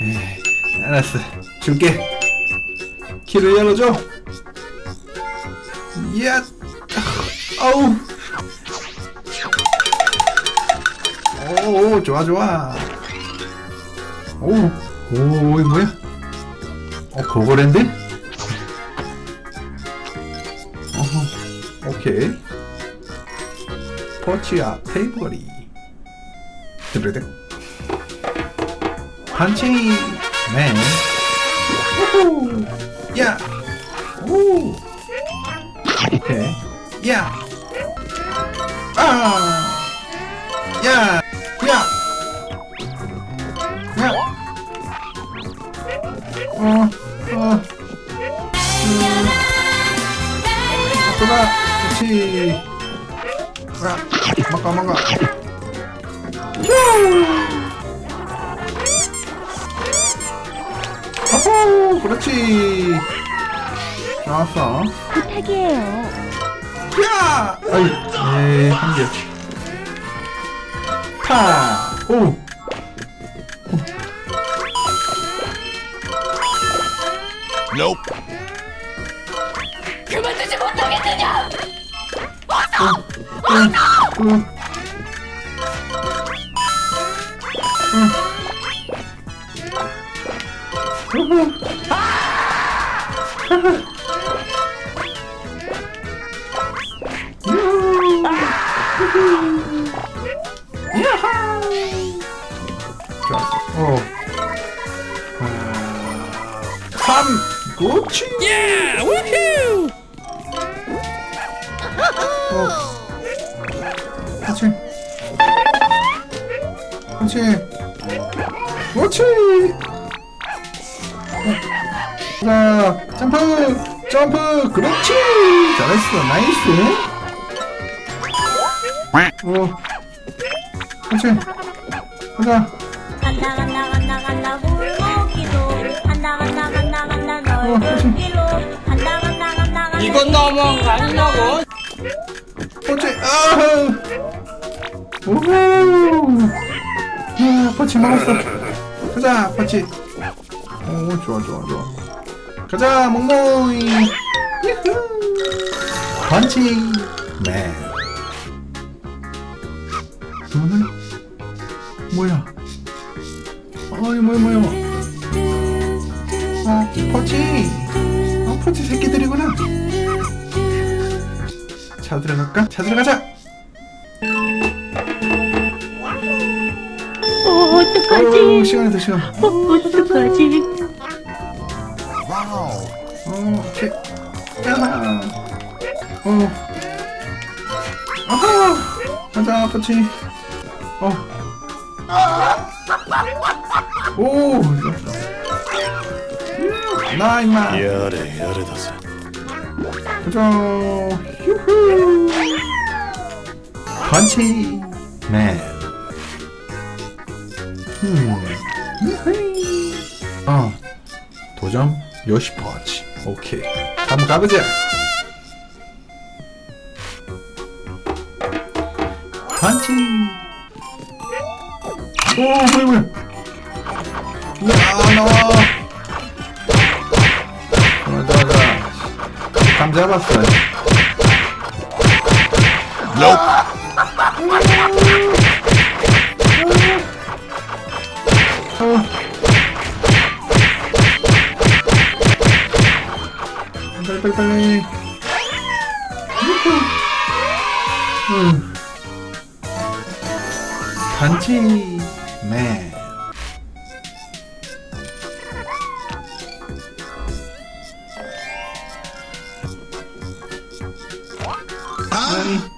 에이, 알았어. 줄게. 길을 열어줘. 야 아우. 오 좋아 좋아. 오오 오, 이거 뭐야? 어 고고랜드 오케이 포치야 테이블이 드르륵 펀치 맨 우후 야 오. 오케이 야 아. 야. 야. 야. 어. 어. 음. 아프다. 그렇지. 야. 막아 막아. 어호, 그렇지. 좋았어. 부탁이에요. 야! 아이, 에이, 한 개. 타! 오! Nope. 그만두지 못하겠느냐? 어. 아, 삼, 그 어. 그렇지. 그렇지. 그렇지. 어. 자, 점프, 점프, 그렇지. 잘했어, 나이스. 어. 그렇지. 가자. 간다 간다 간다 간다 골목길로 간다 간다 간다 간다 넓은 길로 간다 간다 간다 간다 이건 넘어가려고 그렇지. 아. 오호. 야, 퍼치 먹었어. 가자, 퍼치. 오, 좋아, 좋아, 좋아. 가자, 몽몽이. 유후. 펀치 맨. 음, 뭐야? 어이, 뭐야, 뭐야. 어, 퍼치. 어, 퍼치 새끼 차 들어갈까? 차 들어가자. 어, 어, 어떡하지? 시간이 더 시간. 어, 어떡하지? 어, 오케이. 야하. 어. 아하. 가자, 터치. 어. 오, 나 임마. 야래 야래다ぜ. 가자. 휴후. 펀치 맨. 음. 이헤이. 어. 도전 요시 펀치. 오케이. 한번 가보자. 펀치. 오, 뭐야, 뭐야. 야, 나와. 어, 자, 자. 감 잡았어. Nope. 어. 빨리 빨리 빨리. 음. 반지 맨. 아니,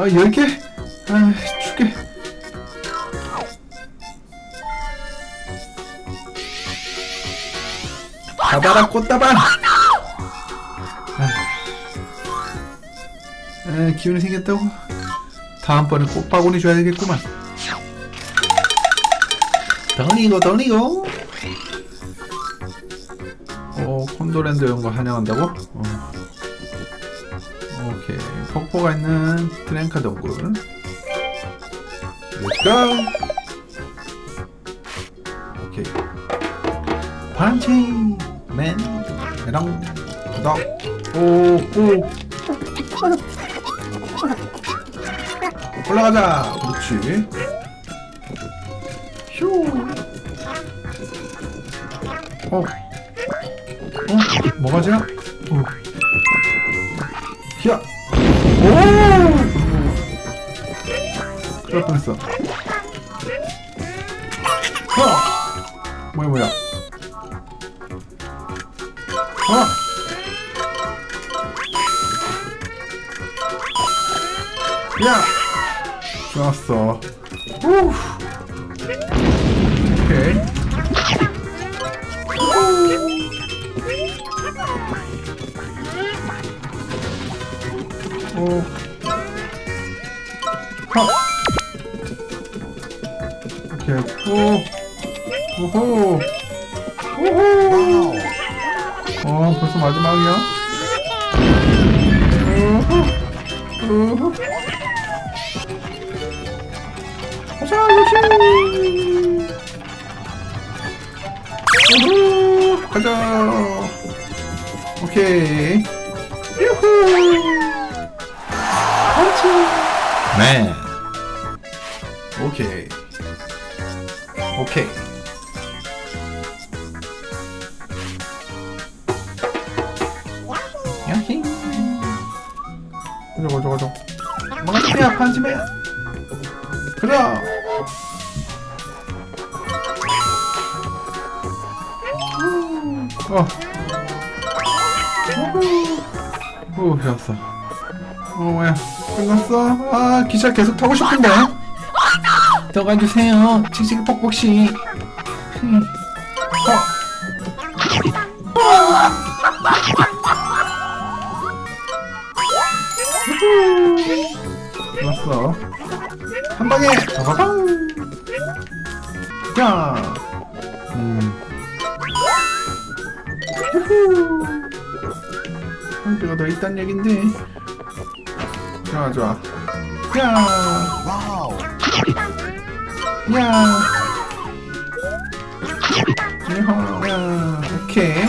아, 열 개? 아, 죽게. 가봐라 꽃다발 아, 아, 기운이 생겼다고 다음번에 꽃바구니 줘야 되겠구만 덩이고 덩이고 어 몬도랜드 이런 거 환영한다고? 어. 폭포가 있는 트랭카 동굴 go 오케이 펀치 맨 메랑 구독 오오 올라가자 그렇지 휴 어? 어? 뭐가지야? 어. 날 뻔했어. 어! 뭐야, 뭐야. 어! 야! 좋았어. 후! 오케이. 오. 오호. 오호. 어, 벌써 마지막이야? 오호. 오호. 가자, 요시. 오호. 가자. 오케이. 유후. 오 오케이 야히 가자 가자 가자 뭐가 펀치맨 가자 어. 오, 좋았어. 어 뭐야 끝났어? 아 기차 계속 타고 싶은데 더 가주세요 칙칙이 퍽퍽씨 음. 어. 한 방에 빠바방 야 음. 한 개가 더 있단 얘긴데 좋아 좋아 야 Wow. 야 유후 야 오케이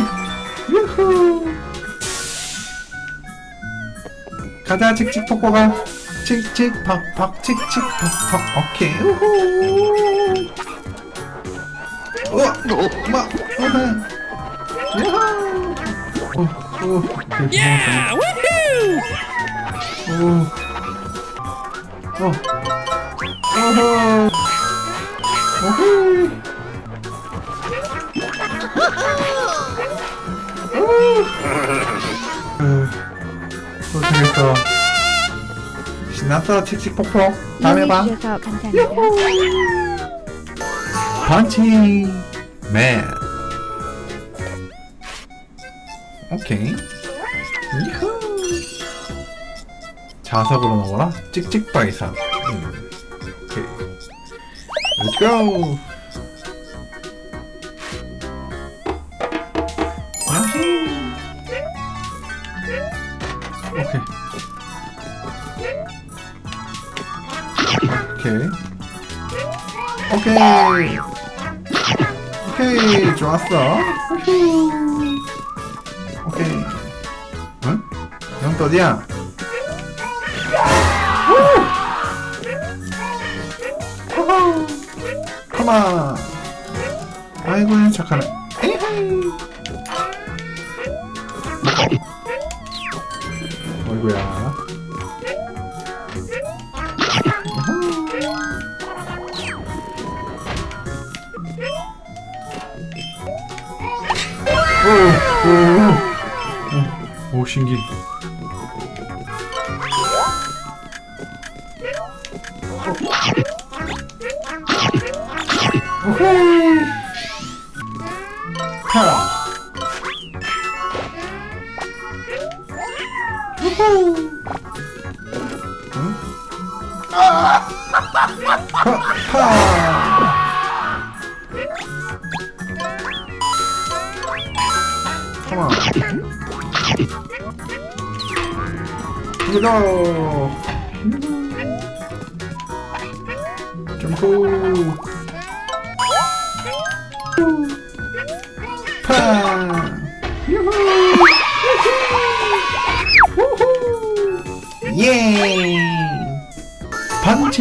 유후 가자 칙칙 폭포가 칙칙 팍팍 칙칙 팍팍 오케이 우후 우와 엄마 우후 유후 오, 오, Yeah! Woohoo! 오. 어. 어허. 오호. 어. 도착했어. 신났어, 칙칙폭폭. 다음에 봐. 감사합니다. 펀치 맨. 오케이. 이후. 자석으로 넣어라. 찍찍바이사. 음. Let's go. 오케이. 오케이. 오케이. 좋았어. 오케이. 응? 형또 어디야? 컴온. 아이고 착하네. 에헤이. 어이구야. 오, 오, 오, 오, 신기. 오케이. 자. 우후. 응? 아! 파! 컴온. 이거. 점프.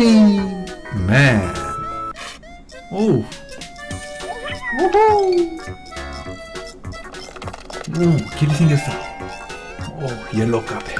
펀치 맨 오우. 오호 오 길이 생겼어. 오 옐로우 카페